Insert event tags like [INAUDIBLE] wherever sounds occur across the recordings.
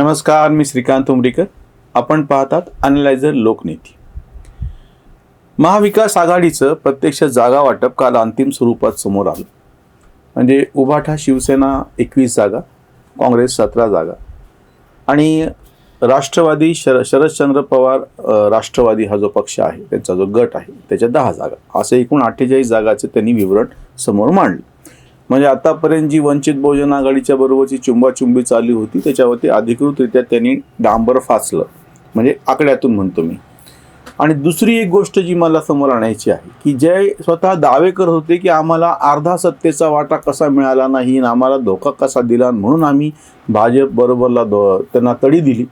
नमस्कार मी श्रीकांत उमरीकर. आपण पाहतात अनलायझर लोकनीती. महाविकास आघाडीचं प्रत्यक्ष जागा वाटप काल अंतिम स्वरूपात समोर आलं. म्हणजे उभाठा शिवसेना एकवीस जागा काँग्रेस सतरा जागा. आणि राष्ट्रवादी शर शरदचंद्र पवार राष्ट्रवादी हा जो पक्ष आहे त्यांचा जो गट आहे त्याच्या दहा जागा. असं एकूण अठ्ठेचाळीस जागाचे त्यांनी विवरण समोर मांडलं. म्हणजे आतापर्यंत जी वंचित बहुजन आघाडीच्या बरोबरची चुंबाचुंबी चालू होती त्याच्यावरती अधिकृतरित्या त्यांनी डांबर फासलं. म्हणजे आकड्यातून म्हणतो मी. आणि दुसरी एक गोष्ट जी मला समोर आणायची आहे की जे स्वतः दावे करत होते की आम्हाला अर्धा सत्तेचा वाटा कसा मिळाला नाही आणि आम्हाला धोका कसा दिला म्हणून आम्ही भाजप बरोबरला दो त्यांना तडी दिली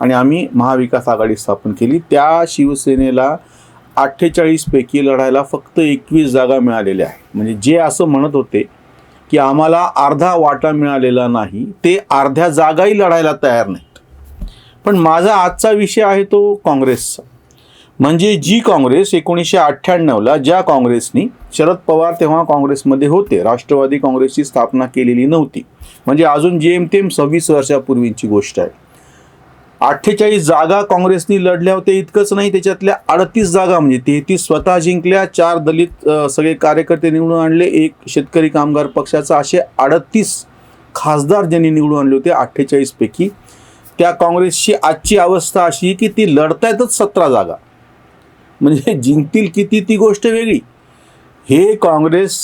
आणि आम्ही महाविकास आघाडी स्थापन केली. त्या शिवसेनेला अठ्ठेचाळीसपैकी लढायला फक्त एकवीस जागा मिळालेल्या आहे म्हणजे जे असं म्हणत होते की आम्हाला अर्धा वाटा मिळालेला नाही ते अर्ध्या जागाही लढायला तयार नाहीत. पण माझा आजचा विषय आहे तो काँग्रेसचा. म्हणजे जी काँग्रेस एकोणीसशे अठ्ठ्याण्णवला ज्या काँग्रेसनी शरद पवार तेव्हा काँग्रेसमध्ये होते राष्ट्रवादी काँग्रेसची स्थापना केलेली नव्हती. म्हणजे अजून जेमतेम सव्वीस वर्षापूर्वीची गोष्ट आहे. अठ्ठेचाळीस जागा काँग्रेसनी लढल्या होत्या. इतकंच नाही त्याच्यातल्या अडतीस जागा म्हणजे तेहतीस स्वतः जिंकल्या चार दलित सगळे कार्यकर्ते निवडून आणले. एक शेतकरी कामगार पक्षाचा असे अडतीस खासदार ज्यांनी निवडून आणले होते अठ्ठेचाळीसपैकी त्या काँग्रेसची आजची अवस्था अशी की ती लढतायतच सतरा जागा. म्हणजे जिंकतील किती ती गोष्ट वेगळी. हे काँग्रेस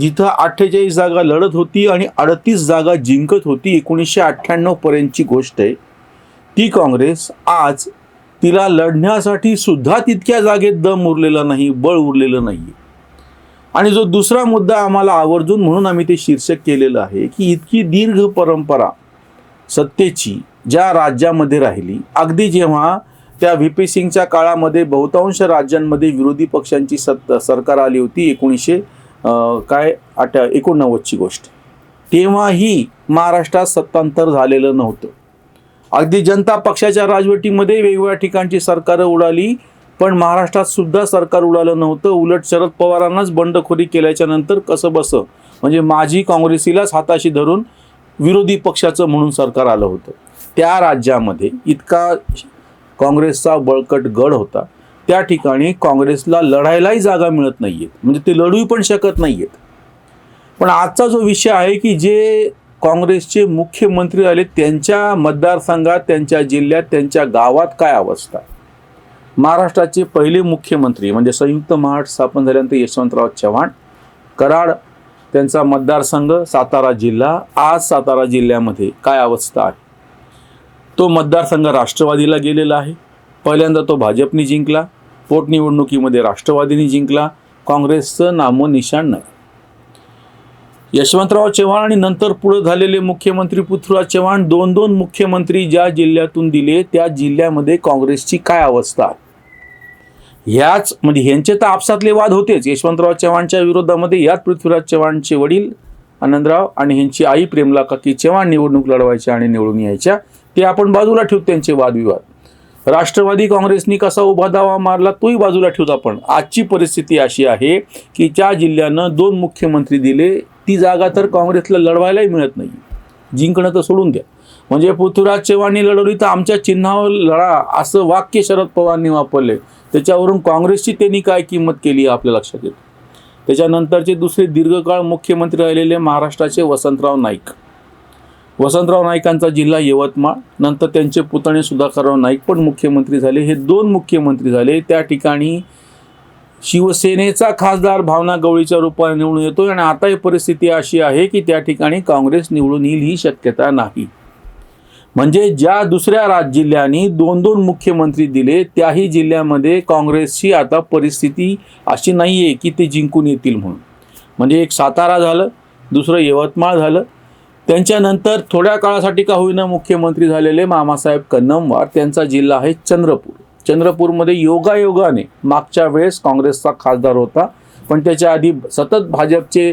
जिथं अठ्ठेचाळीस जागा लढत होती आणि अडतीस जागा जिंकत होती एकोणीसशे अठ्ठ्याण्णवपर्यंतची गोष्ट आहे. ती काँग्रेस आज तिला लढण्यासाठी सुद्धा तितक्या जागेत दम उरलेला नाही बळ उरलेलं नाही आणि जो दुसरा मुद्दा आम्हाला आवर्जून म्हणून आम्ही ते शीर्षक केलेलं आहे की इतकी दीर्घ परंपरा सत्तेची ज्या राज्यामध्ये राहिली अगदी जेव्हा त्या व्ही पी सिंगच्या काळामध्ये बहुतांश राज्यांमध्ये विरोधी पक्षांची सत्त सरकार आली होती एकोणीसशे काय आठ एकोणनव्वदची गोष्ट. तेव्हाही महाराष्ट्रात सत्तांतर झालेलं नव्हतं. अगदी जनता पक्षाच्या राजवटीमध्ये वेगवेगळ्या ठिकाणची सरकारं उडाली पण महाराष्ट्रात सुद्धा सरकार उडालं नव्हतं. उलट शरद पवारांनाच बंडखोरी केल्याच्यानंतर कसं बसं म्हणजे माझी काँग्रेसीलाच हाताशी धरून विरोधी पक्षाचं म्हणून सरकार आलं होतं. त्या राज्यामध्ये इतका काँग्रेसचा बळकट गड होता. त्या ठिकाणी काँग्रेसला लढायलाही जागा मिळत नाही आहेत म्हणजे ते लढूही पण शकत नाही आहेत पण आजचा जो विषय आहे की जे काँग्रेसचे मुख्यमंत्री आले त्यांच्या मतदारसंघात त्यांच्या जिल्ह्यात त्यांच्या गावात काय अवस्था? महाराष्ट्राचे पहिले मुख्यमंत्री म्हणजे संयुक्त महाराष्ट्र स्थापन झाल्यानंतर यशवंतराव चव्हाण कराड त्यांचा मतदारसंघ सातारा जिल्हा आज सातारा जिल्ह्यामध्ये काय अवस्था आहे? तो मतदारसंघ राष्ट्रवादीला गेलेला आहे. पहिल्यांदा तो भाजपने जिंकला. पोटनिवडणुकीमध्ये राष्ट्रवादीने जिंकला. काँग्रेसचं नामोनिशाण नाही. यशवंतराव चव्हाण आणि नंतर पुढे झालेले मुख्यमंत्री पृथ्वीराज चव्हाण दोन दोन मुख्यमंत्री ज्या जिल्ह्यातून दिले त्या जिल्ह्यामध्ये काँग्रेसची काय अवस्था? ह्याच म्हणजे ह्यांचे तर आपसातले वाद होतेच. यशवंतराव चव्हाणच्या विरोधामध्ये याच पृथ्वीराज चव्हाणचे वडील आनंदराव आणि ह्यांची आई प्रेमला काकी चव्हाण निवडणूक लढवायच्या आणि निवडून यायच्या. ते आपण बाजूला ठेवू त्यांचे वादविवाद. राष्ट्रवादी काँग्रेसनी कसा उभा दावा मारला तोही बाजूला ठेवतो आपण. आजची परिस्थिती अशी आहे की ज्या जिल्ह्यानं दोन मुख्यमंत्री दिले ती जागा तर काँग्रेसला लढवायलाही मिळत नाही. जिंकणं तर सोडून द्या. म्हणजे पृथ्वीराज चव्हाणनी लढवली तर आमच्या चिन्हावर लढा असं वाक्य शरद पवारांनी वापरले त्याच्यावरून काँग्रेसची त्यांनी काय किंमत केली आहे आपल्या लक्षात येतं. त्याच्यानंतरचे दुसरे दीर्घकाळ मुख्यमंत्री राहिलेले महाराष्ट्राचे वसंतराव नाईक. वसंतराव नाईकांचा जिल्हा यवतमाळ नंतर त्यांचे पुतणे सुधाकरराव नाईक पण मुख्यमंत्री झाले. हे दोन मुख्यमंत्री झाले. त्या ठिकाणी शिवसेनेचा खासदार भावना गवळीच्या रूपाने निवडून येतो आणि आता ही परिस्थिती अशी आहे की त्या ठिकाणी काँग्रेस निवडून येईल ही शक्यता नाही. म्हणजे ज्या दुसऱ्या राज जिल्ह्यांनी दोन दोन मुख्यमंत्री दिले त्याही जिल्ह्यामध्ये काँग्रेसची आता परिस्थिती अशी नाही आहे की ते जिंकून येतील म्हणून. म्हणजे एक सातारा झालं दुसरं यवतमाळ झालं. त्यांच्यानंतर थोड्या काळासाठी का होईना मुख्यमंत्री झालेले मामासाहेब कन्नमवार त्यांचा जिल्हा आहे चंद्रपूर. चंद्रपूरमध्ये योगायोगाने मागच्या वेळेस काँग्रेसचा खासदार होता. पण त्याच्या आधी सतत भाजपचे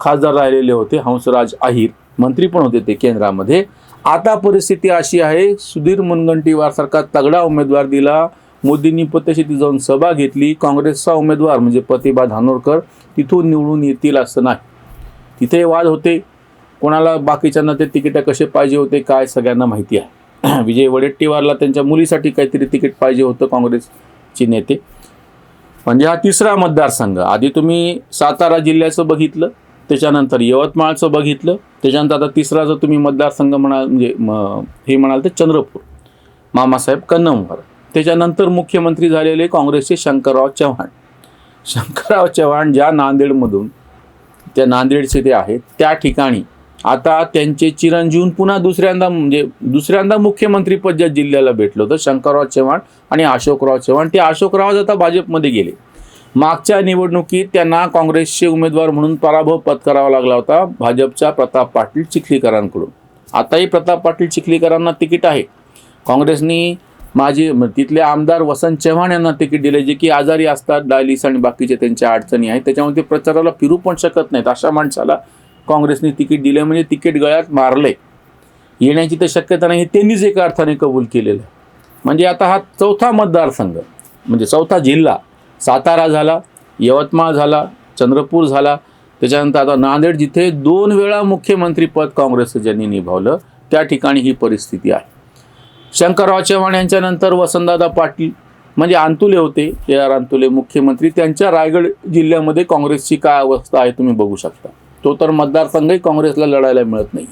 खासदार राहिलेले होते हंसराज आहिर मंत्री पण होते ते केंद्रामध्ये. आता परिस्थिती अशी आहे सुधीर मुनगंटीवार सारखा तगडा उमेदवार दिला. मोदींनी पतशेती जाऊन सभा घेतली. काँग्रेसचा उमेदवार म्हणजे प्रतिभा धानोरकर तिथून निवडून येतील असं नाही. तिथे वाद होते. कोणाला बाकीच्यांना ते तिकीटं कसे पाहिजे होते काय सगळ्यांना माहिती आहे. [CLEARS THROAT] विजय वडेट्टीवारला त्यांच्या मुलीसाठी काहीतरी तिकीट पाहिजे होतं काँग्रेसचे नेते. म्हणजे हा तिसरा मतदारसंघ आधी तुम्ही सातारा जिल्ह्याचं बघितलं त्याच्यानंतर यवतमाळचं बघितलं त्याच्यानंतर आता तिसरा जर तुम्ही मतदारसंघ म्हणाल म्हणजे हे म्हणाल तर चंद्रपूर मामासाहेब कन्नमवार. त्याच्यानंतर मुख्यमंत्री झालेले काँग्रेसचे शंकरराव चव्हाण. शंकरराव चव्हाण ज्या नांदेडमधून त्या नांदेडचे ते आहेत त्या ठिकाणी आता त्यांचे चिरंजीवन पुन्हा दुसऱ्यांदा म्हणजे दुसऱ्यांदा मुख्यमंत्रीपद ज्या जिल्ह्याला भेटलं होतं शंकरराव चव्हाण आणि अशोकराव चव्हाण ते अशोकरावच आता भाजपमध्ये गेले. मागच्या निवडणुकीत त्यांना काँग्रेसचे उमेदवार म्हणून पराभव पत्करावा लागला होता भाजपच्या प्रताप पाटील चिखलीकरांकडून. आताही प्रताप पाटील चिखलीकरांना तिकीट आहे. काँग्रेसनी माजी तिथले आमदार वसंत चव्हाण यांना तिकीट दिले जे की आजारी असतात डायलिस आणि बाकीचे त्यांच्या अडचणी आहेत त्याच्यामुळे ते प्रचाराला फिरू पण शकत नाहीत अशा माणसाला काँग्रेसने तिकीट दिलं म्हणजे तिकीट गळ्यात मारले येण्याची तर शक्यता नाही हे त्यांनीच एका अर्थाने कबूल केलेलं आहे. म्हणजे आता हा चौथा मतदारसंघ म्हणजे चौथा जिल्हा सातारा झाला यवतमाळ झाला चंद्रपूर झाला. त्याच्यानंतर आता नांदेड जिथे दोन वेळा मुख्यमंत्रीपद काँग्रेसचं ज्यांनी निभावलं त्या ठिकाणी ही परिस्थिती आहे. शंकरराव चव्हाण यांच्यानंतर वसंतदादा पाटील म्हणजे आंतुले होते ए आर अंतुले मुख्यमंत्री. त्यांच्या रायगड जिल्ह्यामध्ये काँग्रेसची काय अवस्था आहे तुम्ही बघू शकता. तो तर मतदारसंघही काँग्रेसला लढायला मिळत नाही.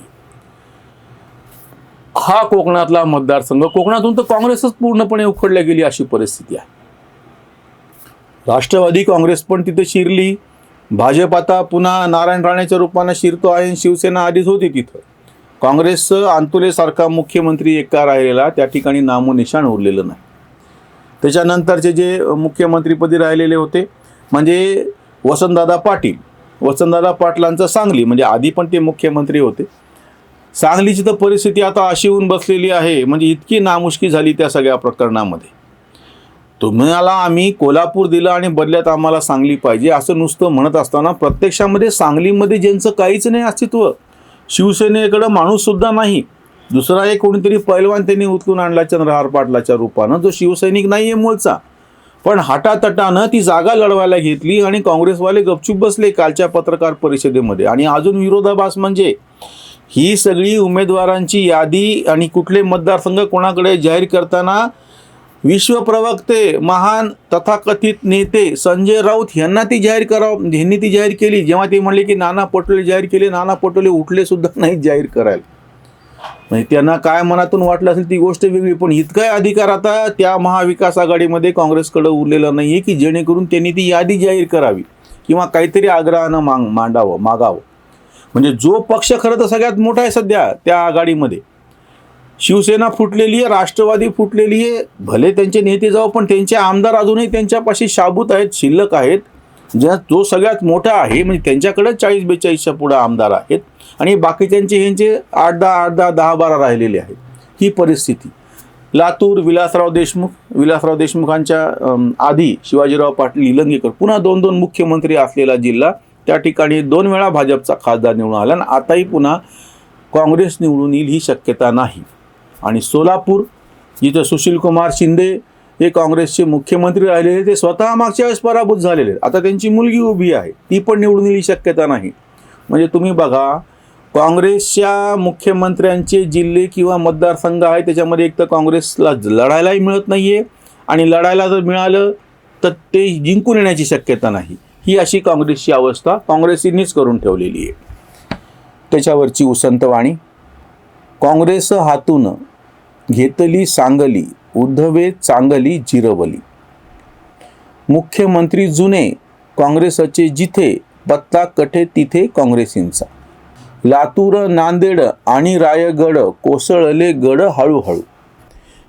हा कोकणातला मतदारसंघ कोकणातून तर काँग्रेसच पूर्णपणे उखडल्या गेली अशी परिस्थिती आहे. राष्ट्रवादी काँग्रेस पण तिथे शिरली. भाजप आता पुन्हा नारायण राणेच्या रूपानं शिरतो आहे आणि शिवसेना आधीच होती तिथं. काँग्रेसचं आंतुलेसारखा मुख्यमंत्री एका राहिलेला त्या ठिकाणी नामोनिशाण उरलेलं नाही. त्याच्यानंतरचे जे मुख्यमंत्रीपदी राहिलेले होते म्हणजे वसंतदादा पाटील. वसंतदादा पाटलांचं सांगली म्हणजे आधी पण ते मुख्यमंत्री होते. सांगलीची तर परिस्थिती आता अशी होऊन बसलेली आहे म्हणजे इतकी नामुष्की झाली त्या सगळ्या प्रकरणामध्ये. तुम्हाला आम्ही कोल्हापूर दिलं आणि बदल्यात आम्हाला सांगली पाहिजे असं नुसतं म्हणत असताना प्रत्यक्षामध्ये सांगलीमध्ये ज्यांचं काहीच नाही अस्तित्व शिवसेनेकडं माणूससुद्धा नाही. दुसरा एक कोणीतरी पैलवान त्यांनी उचलून आणला चंद्रहार पाटलाच्या रूपानं जो शिवसैनिक नाही आहे मूळचा. पण हाटातटानं ती जागा लढवायला घेतली आणि काँग्रेसवाले गपचूप बसले कालच्या पत्रकार परिषदेमध्ये. आणि अजून विरोधाभास म्हणजे ही सगळी उमेदवारांची यादी आणि कुठले मतदारसंघ कोणाकडे जाहीर करताना विश्वप्रवक्ते महान तथाकथित नेते संजय राऊत यांना ती जाहीर करावं ह्यांनी ती जाहीर केली. जेव्हा ते म्हणले की नाना पटोले जाहीर केले नाना पटोले उठले सुद्धा नाही जाहीर करायला. म्हणजे त्यांना काय मनातून वाटलं असेल ती गोष्ट वेगळी पण इतकाही अधिकार आता त्या महाविकास आघाडीमध्ये काँग्रेसकडे उरलेला नाही आहे की जेणेकरून त्यांनी ती यादी जाहीर करावी किंवा काहीतरी आग्रहानं मांग मांडावं मागावं. म्हणजे जो पक्ष खरं तर सगळ्यात मोठा आहे सध्या त्या आघाडीमध्ये. शिवसेना फुटलेली आहे राष्ट्रवादी फुटलेली आहे भले त्यांचे नेते जाऊ पण त्यांचे आमदार अजूनही त्यांच्यापाशी शाबूत आहेत शिल्लक आहेत. ज्या जो सगळ्यात मोठा आहे म्हणजे त्यांच्याकडे चाळीस बेचाळीसच्या पुढे आमदार आहेत. आणि बाकीच्यांचे ह्यांचे आठ दहा आठ दहा दहा बारा राहिलेले आहेत. ही परिस्थिती. लातूर विलासराव देशमुख विलासराव देशमुखांच्या आधी शिवाजीराव पाटील निलंगेकर पुन्हा दोन दोन मुख्यमंत्री असलेला जिल्हा त्या ठिकाणी दोन वेळा भाजपचा खासदार निवडून आला आणि आताही पुन्हा काँग्रेस निवडून येईल ही शक्यता नाही. आणि सोलापूर जिथं सुशीलकुमार शिंदे हे काँग्रेसचे मुख्यमंत्री राहिलेले ते स्वतः मागच्या वेळेस पराभूत झालेले आहेत. आता त्यांची मुलगी उभी आहे ती पण निवडून येईल ही शक्यता नाही. म्हणजे तुम्ही बघा काँग्रेसच्या मुख्यमंत्र्यांचे जिल्हे किंवा मतदारसंघ आहे त्याच्यामध्ये एक तर काँग्रेसला लढायलाही मिळत नाही आहे आणि लढायला जर मिळालं तर ते जिंकून येण्याची शक्यता नाही. ही अशी काँग्रेसची अवस्था काँग्रेसींनीच करून ठेवलेली आहे. त्याच्यावरची उसंतवाणी काँग्रेस हातून घेतली सांगली उद्धवे चांगली जिरवली. मुख्यमंत्री जुने काँग्रेसचे जिथे पत्ता कठे तिथे काँग्रेसींचा. लातूर नांदेड आणि रायगड कोसळले गड हळूहळू.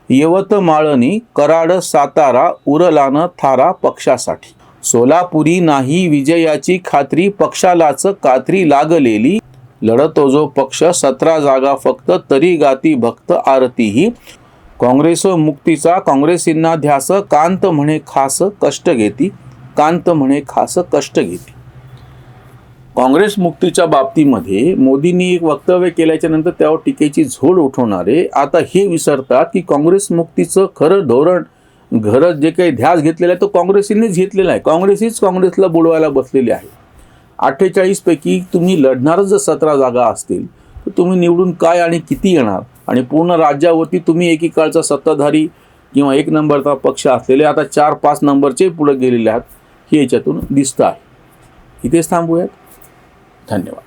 यवतमाळनी कराड सातारा उरलान थारा पक्षासाठी. सोलापुरी नाही विजयाची खात्री पक्षालाच कात्री लागलेली. लढतो जो पक्ष सतरा जागा फक्त तरी गाती भक्त आरती ही काँग्रेस मुक्तीचा काँग्रेसींना ध्यास कांत म्हणे खास कष्ट घेती. कांत म्हणे खास कष्ट घेती. काँग्रेस मुक्तीच्या बाबतीमध्ये मोदींनी एक वक्तव्य केल्याच्यानंतर त्यावर टीकेची झोड उठवणारे आता हे विसरतात की काँग्रेस मुक्तीचं खरं धोरण घरं जे काही ध्यास घेतलेला आहे तो काँग्रेसीनेच घेतलेला आहे. काँग्रेसीच काँग्रेसला बुडवायला बसलेली आहे. अठ्ठेचाळीसपैकी तुम्ही लढणारच जर सतरा जागा असतील तर तुम्ही निवडून काय आणि किती येणार? आणि पूर्ण राज्यावरती तुम्ही एकीकाळचा सत्ताधारी किंवा एक नंबरचा पक्ष असलेले आता चार पाच नंबरचे पुढे गेलेले आहात हे याच्यातून दिसतं आहे. इथेच थांबूयात. धन्यवाद